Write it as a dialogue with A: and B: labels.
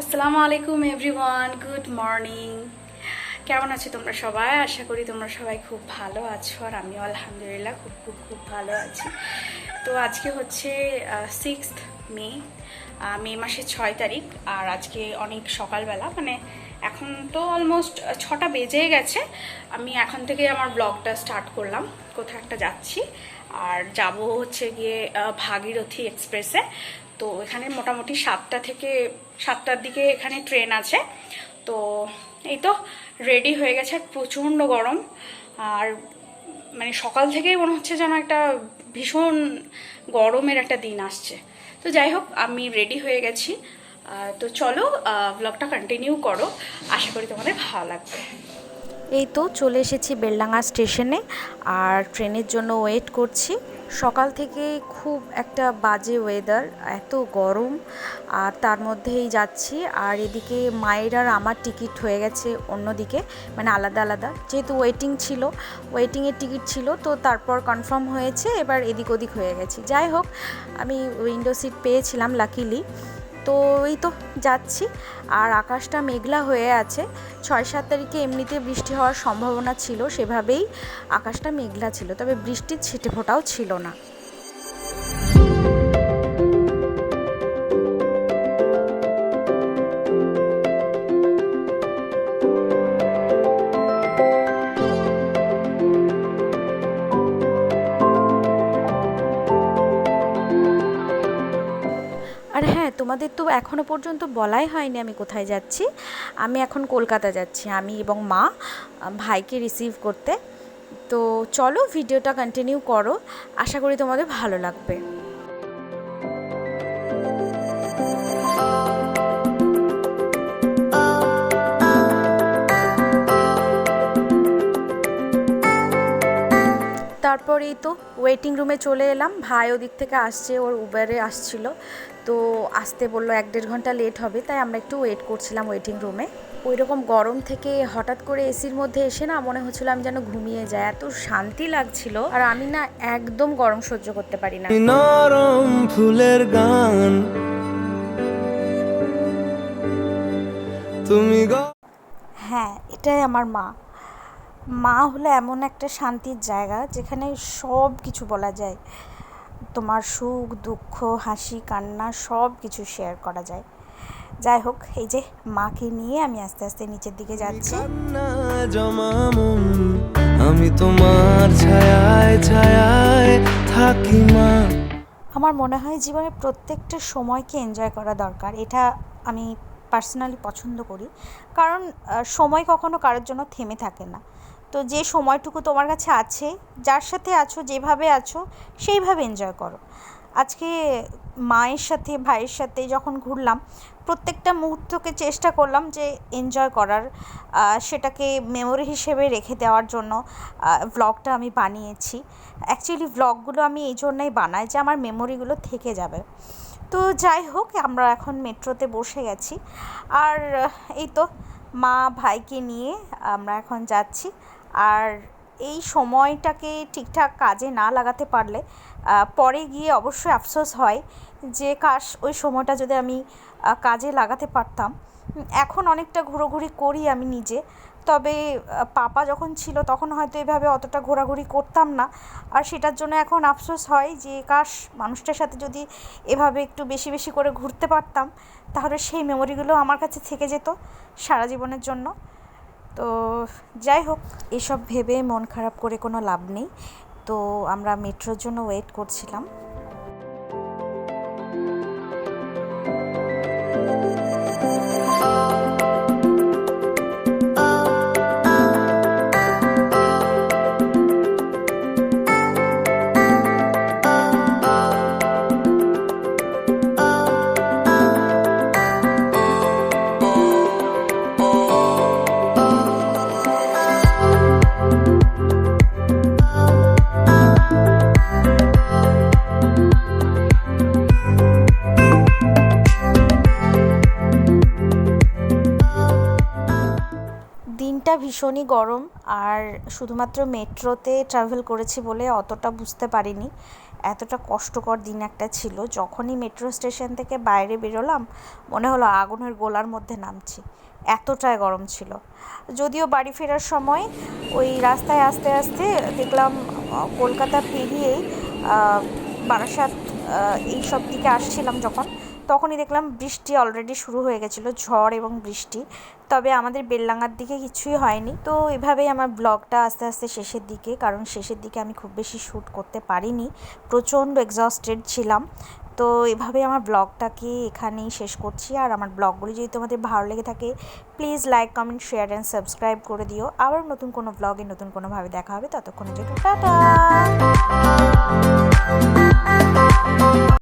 A: আসসালামু আলাইকুম everyone, good morning. কেমন আছো তোমরা সবাই? আশা করি তোমরা সবাই খুব ভালো আছো আর আমিও আলহামদুলিল্লাহ খুব খুব খুব ভালো আছি। তো আজকে হচ্ছে সিক্সথ মে মে মাসের ছয় তারিখ আর আজকে অনেক সকালবেলা। মানে এখন তো অলমোস্ট ছটা বেজে গেছে। আমি এখন থেকে আমার ব্লগটা স্টার্ট করলাম কোথাও একটা যাচ্ছি। আর যাব হচ্ছে গিয়ে ভাগীরথী এক্সপ্রেসে তো এখানে মোটামুটি সাতটা থেকে সাতটার দিকে এখানে ট্রেন আছে। তো এই তো রেডি হয়ে গেছে প্রচণ্ড গরম। আর মানে সকাল থেকেই মনে হচ্ছে যেন একটা ভীষণ গরমের একটা দিন আসছে। তো যাই হোক, আমি রেডি হয়ে গেছি। তো চলো ব্লগটা কন্টিনিউ করো। আশা করি তোমাদের ভালো লাগবে।
B: এই তো চলে এসেছি বেলডাঙ্গা স্টেশনে আর ট্রেনের জন্য ওয়েট করছি। সকাল থেকে খুব একটা বাজে ওয়েদার এত গরম আর তার মধ্যেই যাচ্ছি। আর এদিকে মায়ের আর আমার টিকিট হয়ে গেছে অন্যদিকে মানে আলাদা আলাদা। যেহেতু ওয়েটিং ছিল ওয়েটিংয়ের টিকিট ছিল, তো তারপর কনফার্ম হয়েছে, এবার এদিক ওদিক হয়ে গেছি। যাই হোক, আমি উইন্ডো সিট পেয়েছিলাম লাকিলি তো এই তো যাচ্ছি। আর আকাশটা মেঘলা হয়ে আছে। ছয় সাত তারিখে এমনিতে বৃষ্টি হওয়ার সম্ভাবনা ছিল সেভাবেই আকাশটা মেঘলা ছিল, তবে বৃষ্টির ছিটেফোঁটাও ছিল না। তোমাদের তো এখনও পর্যন্ত বলাই হয়নি আমি কোথায় যাচ্ছি। আমি এখন কলকাতা যাচ্ছি, আমি এবং মা, ভাইকে রিসিভ করতে। তো চলো ভিডিওটা কন্টিনিউ করো, আশা করি তোমাদের ভালো লাগবে। তারপরেই তো ওয়েটিং রুমে চলে এলাম, ভাই ওদিক থেকে আসছে, ওর উবেরে আসছিল। তো আসতে বলল এক দেড় ঘণ্টা লেট হবে তাই আমরা একটু ওয়েট করছিলাম ওয়েটিং রুমে ওই রকম গরম থেকে হঠাৎ করে এসির মধ্যে এসে না মনে হচ্ছিল আমি যেন ঘুমিয়ে যাই এত শান্তি লাগছিল। আর আমি না একদম গরম সহ্য করতে পারি না।
C: নরম ফুলের গান। তুমি
B: হ্যাঁ এটাই আমার মা। মা হলো এমন একটা শান্তির জায়গা যেখানে সব কিছু বলা যায়। তোমার সুখ দুঃখ হাসি কান্না সব কিছু শেয়ার করা যায়। যাই হোক এই যে মাকে নিয়ে আমি আস্তে আস্তে নিচের দিকে যাচ্ছি।
C: আমি তোমার ছায়ায় ছায়ায় থাকি মা
B: আমার মনে হয় জীবনে প্রত্যেকটা সময়কে এনজয় করা দরকার এটা আমি পার্সোনালি পছন্দ করি। কারণ সময় কখনো কারোর জন্য থেমে থাকে না। তো যে সময়টুকু তোমার কাছে আছে, যার সাথে আছো, যেভাবে আছো, সেইভাবে এনজয় করো। আজকে মায়ের সাথে, ভাইয়ের সাথে যখন ঘুরলাম, প্রত্যেকটা মুহূর্তকে চেষ্টা করলাম যে এনজয় করার সেটাকে মেমোরি হিসেবে রেখে দেওয়ার জন্য ভ্লগটা আমি বানিয়েছি। অ্যাকচুয়ালি ভ্লগগুলো আমি এই জন্যই বানাই যে আমার মেমোরিগুলো থেকে যাবে। তো যাই হোক, আমরা এখন মেট্রোতে বসে গেছি। আর এই তো মা, ভাইকে নিয়ে আমরা এখন যাচ্ছি। আর এই সময়টাকে ঠিকঠাক কাজে না লাগাতে পারলে পরে গিয়ে অবশ্যই আফসোস হয় যে, কাশ, ওই সময়টা যদি আমি কাজে লাগাতে পারতাম। এখন অনেকটা ঘোরাঘুরি করি আমি নিজে। তবে পাপা যখন ছিল তখন হয়তো এভাবে অতটা ঘোরাঘুরি করতাম না। আর সেটার জন্য এখন আফসোস হয় যে, কাশ, মানুষটার সাথে যদি এভাবে একটু বেশি বেশি করে ঘুরতে পারতাম, তাহলে সেই মেমোরিগুলো আমার কাছে থেকে যেত সারা জীবনের জন্য। তো যাই হোক, এসব ভেবে মন খারাপ করে কোনো লাভ নেই। তো আমরা মেট্রোর জন্য ওয়েট করছিলাম। দিনটা ভীষণই গরম আর শুধুমাত্র মেট্রোতে ট্রাভেল করেছি বলে অতটা বুঝতে পারিনি। এতটা কষ্টকর দিন একটা ছিল। যখনই মেট্রো স্টেশন থেকে বাইরে বেরোলাম, মনে হলো আগুনের গোলার মধ্যে নামছি। এতটাই গরম ছিল। যদিও বাড়ি ফেরার সময় ওই রাস্তায় আস্তে আস্তে দেখলাম কলকাতা পেরিয়েই বারাসাত এই সব দিকে আসছিলাম যখন। তখনই দেখলাম বৃষ্টি অলরেডি শুরু হয়ে গেছিল, ঝড় এবং বৃষ্টি। তবে আমাদের বেললাঙ্গার দিকে কিছুই হয়নি। তো এভাবেই আমার ব্লগটা আস্তে আস্তে শেষের দিকে, কারণ শেষের দিকে আমি খুব বেশি শ্যুট করতে পারিনি। প্রচণ্ড এক্সস্টেড ছিলাম। তো এভাবে আমার ব্লগটাকে এখানেই শেষ করছি। আর আমার ব্লগগুলি যদি তোমাদের ভালো লেগে থাকে please like comment share and subscribe করে দিও। আবার নতুন কোনো ব্লগে নতুন কোনোভাবে দেখা হবে, ততক্ষণের জন্য টাটা!